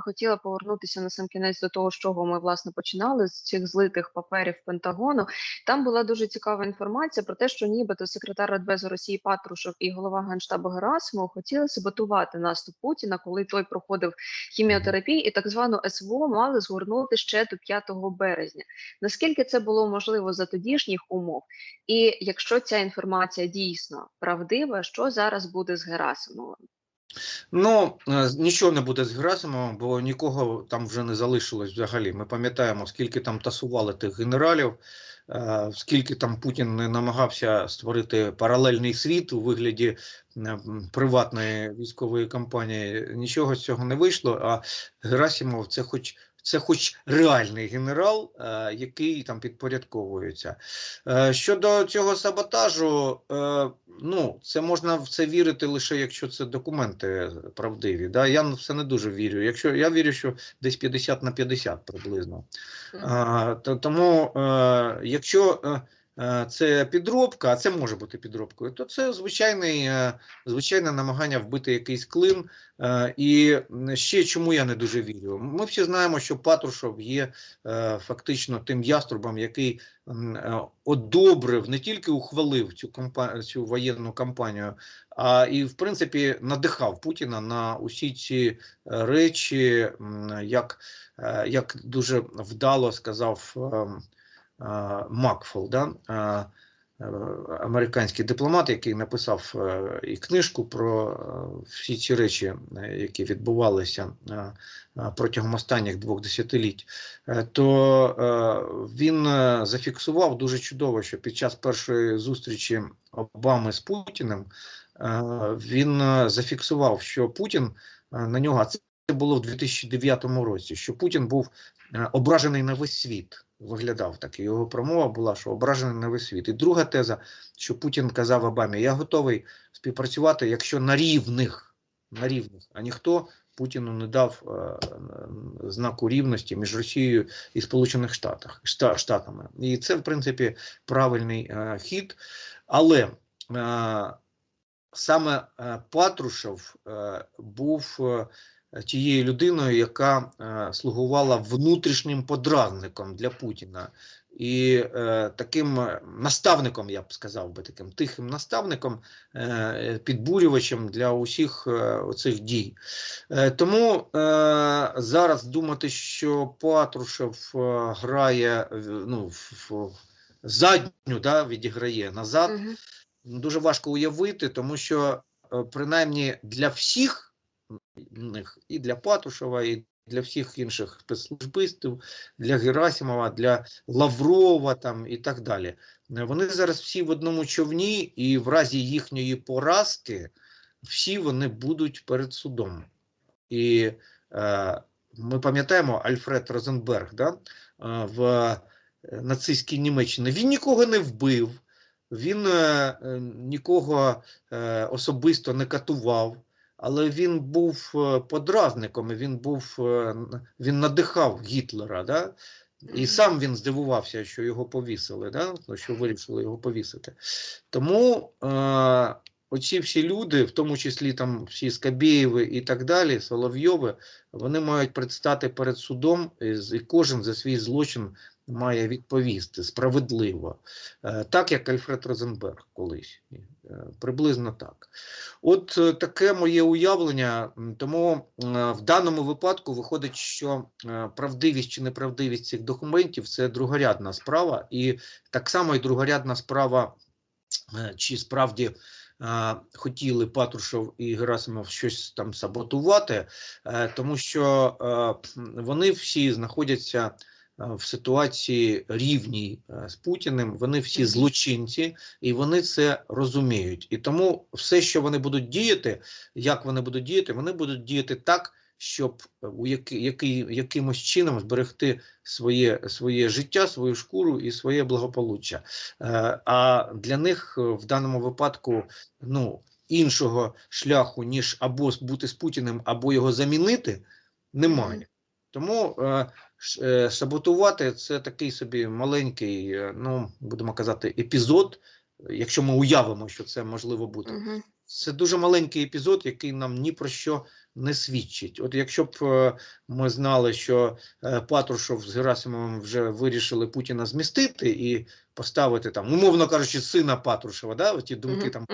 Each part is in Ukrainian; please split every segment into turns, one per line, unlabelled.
Хотіла повернутися на сам кінець до того, з чого ми власне починали з цих злитих паперів Пентагону. Там була дуже цікава інформація про те, що нібито секретар Радбезу Росії Патрушев і голова генштабу Герасимов хотіли саботувати наступ Путіна, коли той проходив хіміотерапію, і так звану СВО мали згорнути ще до 5 березня. Наскільки це було можливо за тодішніх умов? І якщо ця інформація дійсно правдива, що зараз буде з Герасимовим?
Ну, е, нічого не буде з Герасимовим, бо нікого там вже не залишилось взагалі. Ми пам'ятаємо, скільки там тасували тих генералів, е, скільки там Путін не намагався створити паралельний світ у вигляді приватної військової кампанії. Нічого з цього не вийшло. А Герасимов це хоч. Це хоч реальний генерал, е, який там підпорядковується. Е, щодо цього саботажу, е, ну, це можна в це вірити лише якщо це документи правдиві. Да? Я в це не дуже вірю. Якщо я вірю, що десь 50 на 50 приблизно. Тому, якщо це підробка, а це може бути підробкою, то це звичайний, е, звичайне намагання вбити якийсь клин. Е, і ще чому я не дуже вірю. Ми всі знаємо, що Патрушев є е, фактично тим яструбом, який е, одобрив, не тільки ухвалив цю кампа- цю воєнну кампанію, а і в принципі надихав Путіна на усі ці е, речі, як, е, як дуже вдало сказав ем, е, Макфол, да? е, американський дипломат, який написав е, і книжку про е, всі ці речі, які відбувалися протягом останніх двох десятиліть, то він зафіксував дуже чудово, що під час першої зустрічі Обами з Путіним він зафіксував, що Путін на нього, це було в 2009 році, що Путін був е, ображений на весь світ. Виглядав так. І Його промова була, що ображений на весь світ. І друга теза, що Путін казав Обамі: я готовий співпрацювати, якщо на рівних, на рівних, а ніхто Путіну не дав е, знаку рівності між Росією і Сполучених Штатах, Шта- Штатами. І це, в принципі, правильний е, хід. Але е, саме е, Патрушев е, був е, тією людиною, яка е, слугувала внутрішнім подразником для Путіна. І е, таким е, наставником, я б сказав би, таким тихим наставником, е, підбурювачем для усіх е, цих дій. Е, тому е, зараз думати, що Патрушев е, грає ну, в, в задню, да, відіграє назад,
Мгм.
дуже важко уявити, тому що е, принаймні для всіх і для Патушева, і для всіх інших спецслужбистів, для Герасимова, для Лаврова там і так далі. Вони зараз всі в одному човні, і в разі їхньої поразки всі вони будуть перед судом. І е, ми пам'ятаємо Альфред Розенберг да, е, в е, нацистській Німеччині. Він нікого не вбив, він е, е, нікого е, особисто не катував, але він був е, подразником, він був е, він надихав Гітлера. Да? І сам він здивувався, що його повісили, да? ну, що вирішили його повісити. Тому е, оці всі люди, в тому числі там всі Скабєєви і так далі, Соловйови, вони мають предстати перед судом, і кожен за свій злочин має відповісти справедливо, Е, так як Альфред Розенберг колись. Е, Приблизно так. От е, таке моє уявлення. Тому в даному випадку виходить, що правдивість чи неправдивість цих документів це другорядна справа, і так само і другорядна справа, чи справді хотіли Патрушев і Герасимов щось там саботувати, тому що вони всі знаходяться в ситуації рівній е, з Путіним. Вони всі злочинці, і вони це розуміють. І тому все, що вони будуть діяти, як вони будуть діяти, вони будуть діяти так, щоб е, у який, який, якимось чином зберегти своє, своє життя, свою шкуру і своє благополуччя. Е, А для них е, в даному випадку ну, іншого шляху, ніж або бути з Путіним, або його замінити, немає. Тому е, е, саботувати це такий собі маленький, е, ну будемо казати, епізод, якщо ми уявимо, що це можливо бути. Це дуже маленький епізод, який нам ні про що не свідчить. От якщо б е, ми знали, що е, Патрушев з Герасимовим вже вирішили Путіна змістити і поставити там, умовно кажучи, сина Патрушева, да, ті думки там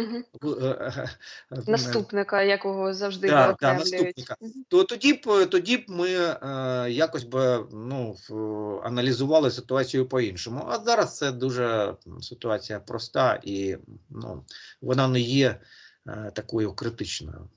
е,
Наступника, якого завжди
Да, да, наступника. То тоді б тоді б ми якось би ну аналізували ситуацію по-іншому. А зараз це дуже ситуація проста і ну вона не є такою критичною.